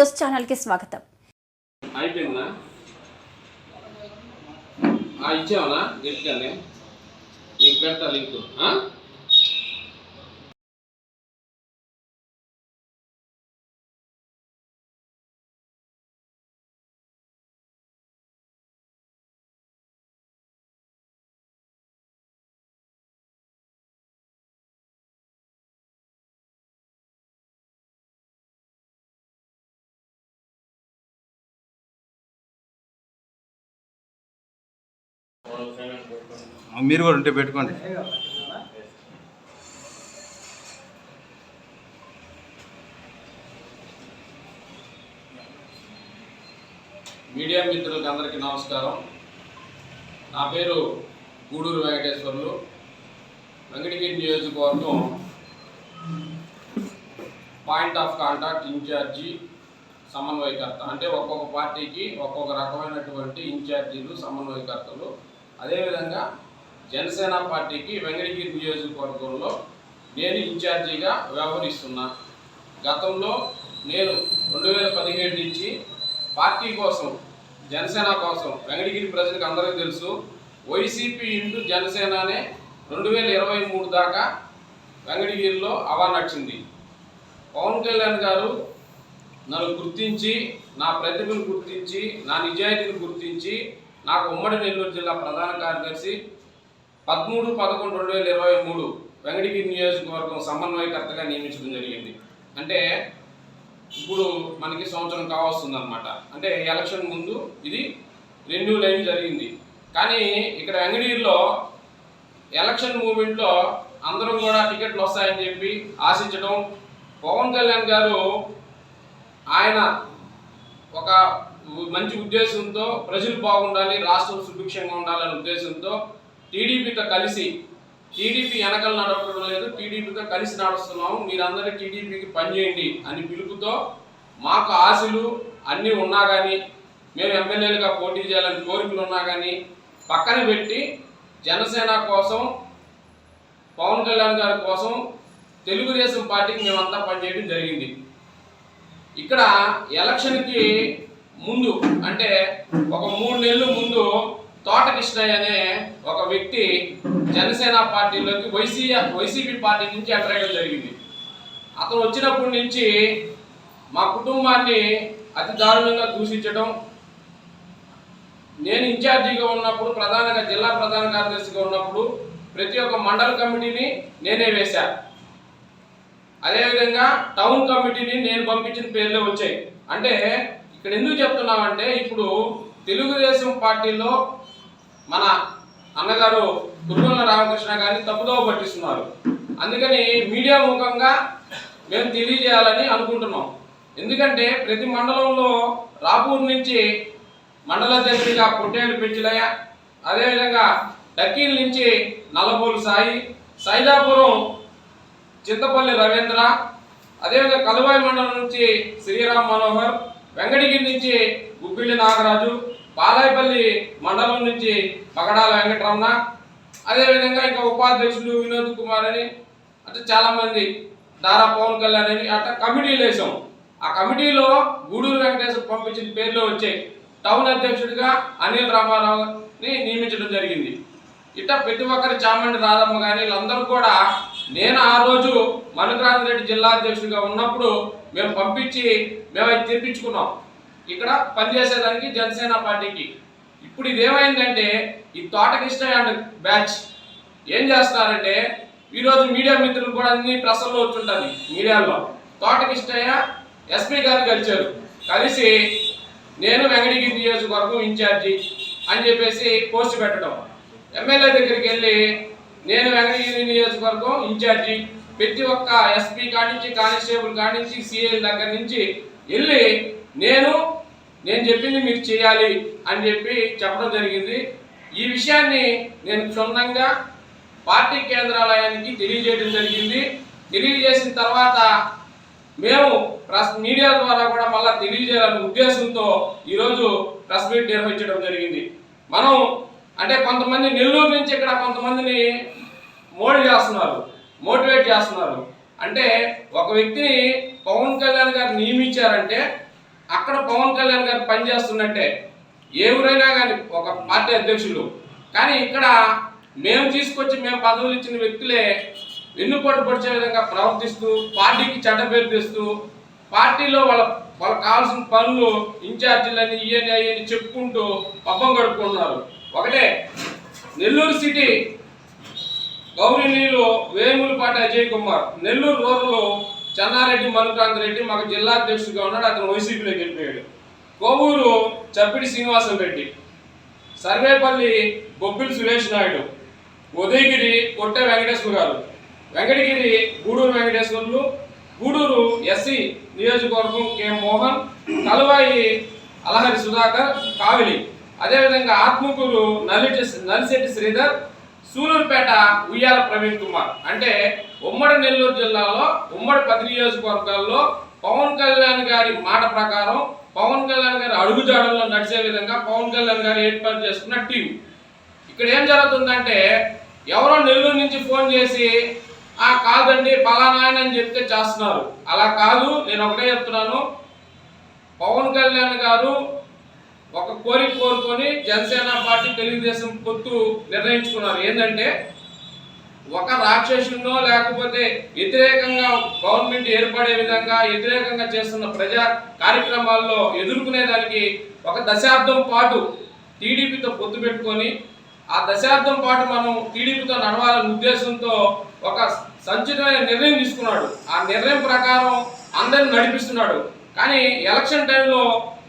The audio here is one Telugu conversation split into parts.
న్యూస్ ఛానల్కి స్వాగతం. అయిపోయిందా? ఇచ్చావనా? గట్టిగానే నీకు పెడతా లింక్. మీరు కూడా ఉంటే పెట్టుకోండి. మీడియా మిత్రులకు అందరికీ నమస్కారం. నా పేరు గూడూరు వెంకటేశ్వర్లు. వెంకటగిరి నియోజకవర్గం పాయింట్ ఆఫ్ కాంటాక్ట్ ఇన్ఛార్జి సమన్వయకర్త. అంటే ఒక్కొక్క పార్టీకి ఒక్కొక్క రకమైనటువంటి ఇన్ఛార్జీలు సమన్వయకర్తలు. అదేవిధంగా జనసేన పార్టీకి వెంకటగిరి నియోజకవర్గంలో నేను ఇన్ఛార్జిగా వ్యవహరిస్తున్నా. గతంలో నేను రెండు వేల పదిహేడు నుంచి పార్టీ కోసం జనసేన కోసం వెంకటగిరి ప్రజలకు అందరికీ తెలుసు వైసీపీ ఇంటూ జనసేననే రెండు వేల ఇరవై మూడు దాకా వెంకటగిరిలో అవా నచ్చింది పవన్ కళ్యాణ్ గారు నన్ను గుర్తించి నా ప్రతిభను గుర్తించి నా నిజాయితీని గుర్తించి నాకు ఉమ్మడి నెల్లూరు జిల్లా ప్రధాన కార్యదర్శి పదమూడు పదకొండు రెండు వేల ఇరవై మూడు వెంకటగిరి నియోజకవర్గం సమన్వయకర్తగా నియమించడం జరిగింది. అంటే ఇప్పుడు మనకి సంవత్సరం కావస్తుంది అనమాట అంటే ఎలక్షన్ ముందు ఇది రెన్యూ లైన్ జరిగింది. కానీ ఇక్కడ వెంకటగిరిలో ఎలక్షన్ మూమెంట్లో అందరం కూడా టికెట్లు వస్తాయని చెప్పి ఆశించడం పవన్ కళ్యాణ్ గారు ఆయన ఒక మంచి ఉద్దేశంతో ప్రజలు బాగుండాలి రాష్ట్రం సుభిక్షంగా ఉండాలనే ఉద్దేశంతో టీడీపీతో కలిసి టీడీపీ వెనకలు నడపడం లేదు టీడీపీతో కలిసి నడుస్తున్నాము మీరందరూ టీడీపీకి పనిచేయండి అని పిలుపుతో మాకు ఆశలు అన్నీ ఉన్నా కానీ మేము ఎమ్మెల్యేలుగా పోటీ చేయాలని కోరికలు ఉన్నా కానీ పక్కన పెట్టి జనసేన కోసం పవన్ కళ్యాణ్ గారి కోసం తెలుగుదేశం పార్టీకి మేమంతా పనిచేయడం జరిగింది. ఇక్కడ ఎలక్షన్కి ముందు అంటే ఒక మూడు నెలలు ముందు తోట కృష్ణయ్య అనే ఒక వ్యక్తి జనసేన పార్టీలోకి వైసీ వైసీపీ పార్టీ నుంచి ఎంటర్ అయ్యడం జరిగింది. అతను వచ్చినప్పటి నుంచి మా కుటుంబాన్ని అతి దారుణంగా దూషించడం నేను ఇన్ఛార్జిగా ఉన్నప్పుడు ప్రధానంగా జిల్లా ప్రధాన కార్యదర్శిగా ఉన్నప్పుడు ప్రతి ఒక్క మండల కమిటీని నేనే వేశాను అదేవిధంగా టౌన్ కమిటీని నేను పంపించిన పేర్లే వచ్చాయి. అంటే ఇక్కడ ఎందుకు చెప్తున్నామంటే ఇప్పుడు తెలుగుదేశం పార్టీలో మన అన్నగారు కురుగొల్ల రామకృష్ణ గారిని తప్పుదోవ పట్టిస్తున్నారు. అందుకని మీడియా ముఖంగా మేము తెలియజేయాలని అనుకుంటున్నాం. ఎందుకంటే ప్రతి మండలంలో రాపూర్ నుంచి మండల అధ్యక్షుడిగా పొట్టేడు పెంచులయ్య అదేవిధంగా డక్కీల్ నుంచి నల్లబోలు సాయి సైదాపురం చింతపల్లి రవీంద్ర అదేవిధంగా కలువాయి మండలం నుంచి శ్రీరామ్ మనోహర్ వెంకటగిరి నుంచి గుబ్బిళ్ళి నాగరాజు బాలాయపల్లి మండలం నుంచి పగడాల వెంకటరమణ అదేవిధంగా ఇంకా ఉపాధ్యక్షులు వినోద్ కుమార్ అని అంటే చాలామంది దారా పవన్ కళ్యాణ్ అని అట్లా కమిటీలు వేసాం ఆ కమిటీలో గూడూరు వెంకటేశ్వర పంపించిన పేర్లు వచ్చాయి. టౌన్ అధ్యక్షుడిగా అనిల్ రామారావుని నియమించడం జరిగింది. ఇట్లా ప్రతి ఒక్కరి చామండి రాధమ్మ కానీ వీళ్ళందరూ కూడా నేను ఆ రోజు మనుక్రాంతి జిల్లా అధ్యక్షుడిగా ఉన్నప్పుడు మేము పంపించి మేము అది తెప్పించుకున్నాం ఇక్కడ పనిచేసేదానికి జనసేన పార్టీకి. ఇప్పుడు ఇదేమైందంటే ఈ తోటకిష్ట అండ్ బ్యాచ్. ఏం చేస్తున్నారంటే ఈరోజు మీడియా మిత్రులు కూడా అన్ని ప్రశ్నలు వచ్చుంటుంది మీడియాలో. తోటకిష్టయ్య ఎస్పీ గారు కలిశారు. కలిసి నేను వెంకటగిరి నియోజకవర్గం ఇన్ఛార్జి అని చెప్పేసి పోస్ట్ పెట్టడం. ఎమ్మెల్యే దగ్గరికి వెళ్ళి నేను వెంకటగిరి నియోజకవర్గం ఇన్ఛార్జి. ప్రతి ఒక్క ఎస్పీ కానించి కానిస్టేబుల్ కానించి సిఐల దగ్గర నుంచి వెళ్ళి నేను నేను చెప్పింది మీరు చేయాలి అని చెప్పి చెప్పడం జరిగింది. ఈ విషయాన్ని నేను క్షుణ్ణంగా పార్టీ కేంద్రాలయానికి తెలియజేయడం జరిగింది. తెలియజేసిన తర్వాత మేము ప్రెస్ మీడియా ద్వారా కూడా మళ్ళీ తెలియజేయాలనే ఉద్దేశంతో ఈరోజు ప్రెస్ మీట్ నిర్వహించడం జరిగింది. మనం అంటే కొంతమంది నెల్లూరు నుంచి ఇక్కడ కొంతమందిని మోడీ చేస్తున్నారు మోటివేట్ చేస్తున్నారు. అంటే ఒక వ్యక్తిని పవన్ కళ్యాణ్ గారు నియమించారంటే అక్కడ పవన్ కళ్యాణ్ గారు పనిచేస్తున్నట్టే ఏ ఊరైనా కానీ ఒక పార్టీ అధ్యక్షులు. కానీ ఇక్కడ మేము తీసుకొచ్చి మేము పదవులు ఇచ్చిన వ్యక్తులే వెన్నుపోటు పొడిచే విధంగా ప్రవర్తిస్తూ పార్టీకి చెడ్డ పేరు తెస్తూ పార్టీలో వాళ్ళ వాళ్ళకి కావాల్సిన పనులు ఇన్ఛార్జీలని ఇయని అయ్యని చెప్పుకుంటూ పబ్బం గడుపుకుంటున్నారు. ఒకటే నెల్లూరు సిటీ గౌరీనీలు వేములపాటి అజయ్ కుమార్. నెల్లూరు రూరల్ చెన్నారెడ్డి మనుకాంత్ రెడ్డి మాకు జిల్లా అధ్యక్షుడిగా ఉన్నాడు అతను వైసీపీలోకి వెళ్ళిపోయాడు. కోవూరు చప్పిడి శ్రీనివాసం రెడ్డి సర్వేపల్లి బొబ్బిలి సురేష్ నాయుడు ఉదయగిరి కొట్టె వెంకటేశ్వర గారు. వెంకటగిరి గూడూరు వెంకటేశ్వర్లు గూడూరు ఎస్సీ నియోజకవర్గం కె. మోహన్ కలువాయి అలహరి సుధాకర్ కావిలి. అదేవిధంగా ఆత్మకూరు నల్లిటి నల్లిశెట్టి శ్రీధర్ సూలూరుపేట ఉయ్యాల ప్రవీణ్ కుమార్. అంటే ఉమ్మడి నెల్లూరు జిల్లాలో ఉమ్మడి పది నియోజకవర్గాల్లో పవన్ కళ్యాణ్ గారి మాట ప్రకారం పవన్ కళ్యాణ్ గారి అడుగుజాడల్లో నడిచే విధంగా పవన్ కళ్యాణ్ గారు ఏర్పాటు చేసుకున్న టీం. ఇక్కడ ఏం జరుగుతుందంటే ఎవరో నెల్లూరు నుంచి ఫోన్ చేసి ఆ కాదండి పలానా అని చెప్తే చేస్తున్నారు. అలా కాదు నేను ఒకటే చెప్తున్నాను. పవన్ కళ్యాణ్ గారు ఒక కోరిక కోరుకొని జనసేన పార్టీ తెలుగుదేశం పొత్తు నిర్ణయించుకున్నారు. ఏంటంటే ఒక రాక్షసునో లేకపోతే వ్యతిరేకంగా గవర్నమెంట్ ఏర్పడే విధంగా వ్యతిరేకంగా చేస్తున్న ప్రజా కార్యక్రమాల్లో ఎదుర్కొనేదానికి ఒక దశాబ్దం పాటు టీడీపీతో పొత్తు పెట్టుకొని ఆ దశాబ్దం పాటు మనం టీడీపీతో నడవాలనే ఉద్దేశంతో ఒక సంచితమైన నిర్ణయం తీసుకున్నాడు. ఆ నిర్ణయం ప్రకారం అందరిని నడిపిస్తున్నాడు. కానీ ఎలక్షన్ టైంలో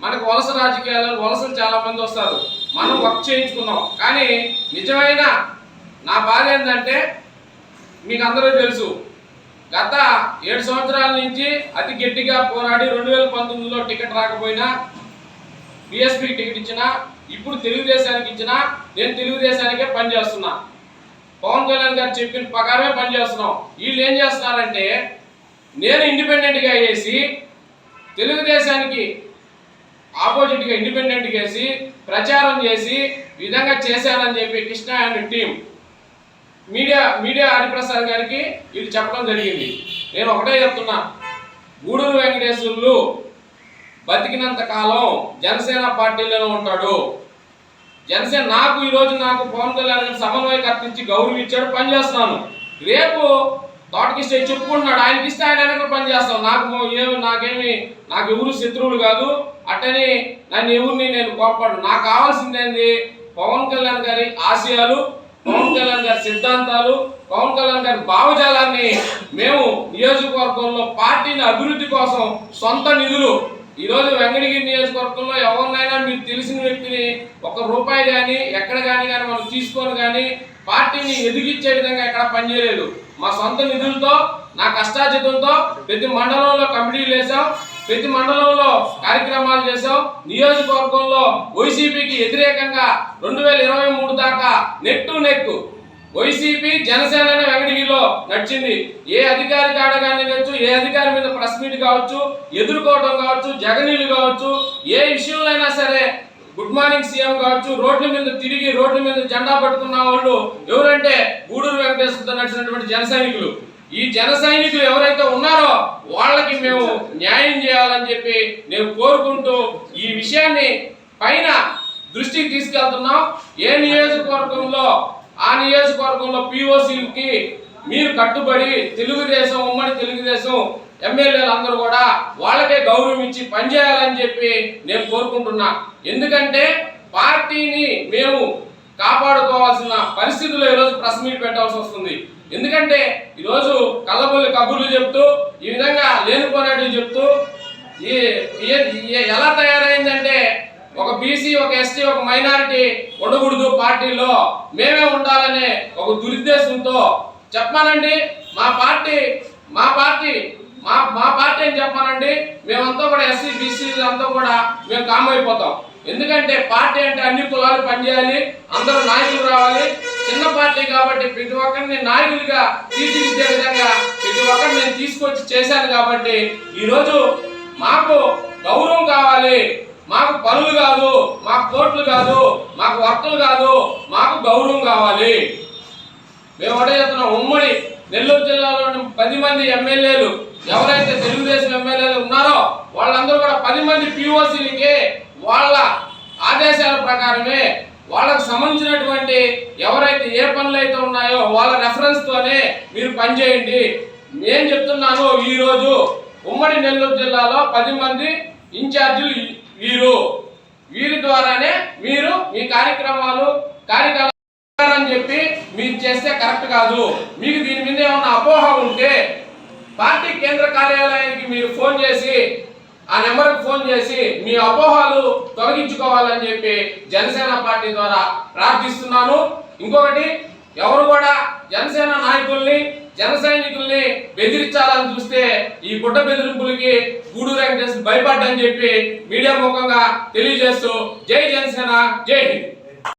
మనకు వలస రాజకీయాలు వలసలు చాలా మంది వస్తారు. మనం వర్క్ చేయించుకున్నాం. కానీ నిజమైన నా బాధ ఏంటంటే మీకు అందరూ తెలుసు గత ఏడు సంవత్సరాల నుంచి అతి గట్టిగా పోరాడి రెండు వేల పంతొమ్మిదిలో టికెట్ రాకపోయినా బిఎస్పీ టికెట్ ఇచ్చినా ఇప్పుడు తెలుగుదేశానికి ఇచ్చినా నేను తెలుగుదేశానికే పనిచేస్తున్నా పవన్ కళ్యాణ్ గారు చెప్పిన ప్రకారమే పనిచేస్తున్నాం వీళ్ళు ఏం చేస్తున్నారంటే నేను ఇండిపెండెంట్గా వేసి తెలుగుదేశానికి ఆపోజిట్గా ఇండిపెండెంట్ చేసి ప్రచారం చేసి విధంగా చేశారని చెప్పి Krishna and team media media Hariprasad గారికి ఇది చెప్పడం జరిగింది. నేను ఒకటే చెప్తున్నా. గూడూరు వెంకటేశ్వర్లు బతికినంత కాలం జనసేన పార్టీలోనే ఉంటాడు. జనసేన నాకు ఈరోజు నాకు పవన్ కళ్యాణ్ గారు సమన్వయకర్త ఇచ్చి గౌరవం ఇచ్చాడు పనిచేస్తున్నాను. రేపు తోటకి ఇస్తే చెప్పుకుంటున్నాడు. ఆయనకి ఇస్తే ఆయన వెనక పని చేస్తాం. నాకు ఏమి నాకేమి నాకు ఎవరు శత్రువులు కాదు. అట్టని నన్ను ఎవరిని నేను కోపడు నాకు కావాల్సింది ఏంది? పవన్ కళ్యాణ్ గారి ఆశయాలు పవన్ కళ్యాణ్ గారి సిద్ధాంతాలు పవన్ కళ్యాణ్ గారి భావజాలాన్ని మేము నియోజకవర్గంలో పార్టీని అభివృద్ధి కోసం సొంత నిధులు ఈరోజు రోజు వెంకటగిరి నియోజకవర్గంలో ఎవరినైనా మీకు తెలిసిన వ్యక్తిని ఒక రూపాయి కానీ ఎక్కడ కానీ కానీ మనం తీసుకొని కానీ పార్టీని ఎదిగించే విధంగా ఎక్కడ పనిచేయలేదు మా సొంత నిధులతో నా కష్టాజితంతో ప్రతి మండలంలో కమిటీలు వేసాం ప్రతి మండలంలో కార్యక్రమాలు చేసాం నియోజకవర్గంలో వైసీపీకి వ్యతిరేకంగా రెండు వేల ఇరవై మూడు దాకా neck to neck YCP Janasena వెంకటగిరిలో నడిచింది. ఏ అధికారి కాడగానే కావచ్చు ఏ అధికారి మీద ప్రెస్ మీట్ కావచ్చు ఎదుర్కోవడం కావచ్చు జగనీలు కావచ్చు ఏ విషయంలో అయినా సరే గుడ్ మార్నింగ్ సీఎం కావచ్చు రోడ్ల మీద తిరిగి రోడ్ల మీద జెండా పట్టుకున్న వాళ్ళు ఎవరంటే గూడూరు వెంకటేశ్వరతో నడిచినటువంటి జన సైనికులు. ఈ జన సైనికులు ఎవరైతే ఉన్నారో వాళ్ళకి మేము న్యాయం చేయాలని చెప్పి నేను కోరుకుంటూ ఈ విషయాన్ని పైన దృష్టికి తీసుకెళ్తున్నాం. ఏ నియోజకవర్గంలో ఆ నియోజకవర్గంలో పిఓసీలకి మీరు కట్టుబడి తెలుగుదేశం ఉమ్మడి తెలుగుదేశం ఎమ్మెల్యేలు అందరూ కూడా వాళ్ళకే గౌరవం ఇచ్చి పనిచేయాలని చెప్పి నేను కోరుకుంటున్నా. ఎందుకంటే పార్టీని మేము కాపాడుకోవాల్సిన పరిస్థితుల్లో ఈరోజు ప్రెస్ మీట్ పెట్టాల్సి వస్తుంది. ఎందుకంటే ఈరోజు కళ్ళబొల్లి కబుర్లు చెప్తూ ఈ విధంగా లేనిపోయినట్టు చెప్తూ ఈ ఏ- ఎలా తయారైందంటే ఒక బీసీ ఒక ఎస్టీ ఒక మైనారిటీ ఉండకూడదు పార్టీలో. మేమే ఉండాలనే ఒక దురుద్దేశంతో చెప్పానండి మా పార్టీ మా పార్టీ మా మా పార్టీ అని చెప్పానండి మేమంతా కూడా ఎస్సీ బీసీ అంతా కూడా మేము కామ్ అయిపోతాం. ఎందుకంటే పార్టీ అంటే అన్ని కులాలు పనిచేయాలి అందరూ నాయకులు రావాలి. చిన్న పార్టీ కాబట్టి ప్రతి ఒక్కరిని నాయకులుగా తీర్చిదిద్దే విధంగా ప్రతి ఒక్కరిని నేను తీసుకొచ్చి చేశాను కాబట్టి ఈరోజు మాకు గౌరవం కావాలి. మాకు పనులు కాదు మాకు కోట్లు కాదు మాకు వర్తలు కాదు మాకు గౌరవం కావాలి. మేము ఒకటే చెప్తున్నాం ఉమ్మడి నెల్లూరు జిల్లాలో పది మంది ఎమ్మెల్యేలు ఎవరైతే తెలుగుదేశం ఎమ్మెల్యేలు ఉన్నారో వాళ్ళందరూ కూడా పది మంది పిఓసీలకి వాళ్ళ ఆదేశాల ప్రకారమే వాళ్ళకు సంబంధించినటువంటి ఎవరైతే ఏ పనులు అయితే ఉన్నాయో వాళ్ళ రెఫరెన్స్తోనే మీరు పనిచేయండి. నేను చెప్తున్నాను ఈరోజు ఉమ్మడి నెల్లూరు జిల్లాలో పది మంది ఇన్ఛార్జీలు వీరు వీరి ద్వారానే మీరు మీ కార్యక్రమాలు కార్యకలాపాలు చెప్పి మీరు చేస్తే కరెక్ట్ కాదు. మీకు దీని మీద ఏమన్నా అపోహ ఉంటే పార్టీ కేంద్ర కార్యాలయానికి మీరు ఫోన్ చేసి ఆ నెంబర్కి ఫోన్ చేసి మీ అపోహలు తొలగించుకోవాలని చెప్పి జనసేన పార్టీ ద్వారా ప్రార్థిస్తున్నాను. ఇంకొకటి ఎవరు కూడా జనసేన నాయకుల్ని జన సైనికుల్ని బెదిరించాలని చూస్తే ఈ గుడ్డ బెదిరింపులకి గూడూరు వెంకటేశ్వర భయపడ్డని చెప్పి మీడియా ముఖంగా తెలియజేస్తూ జై జనసేన జై హింద్.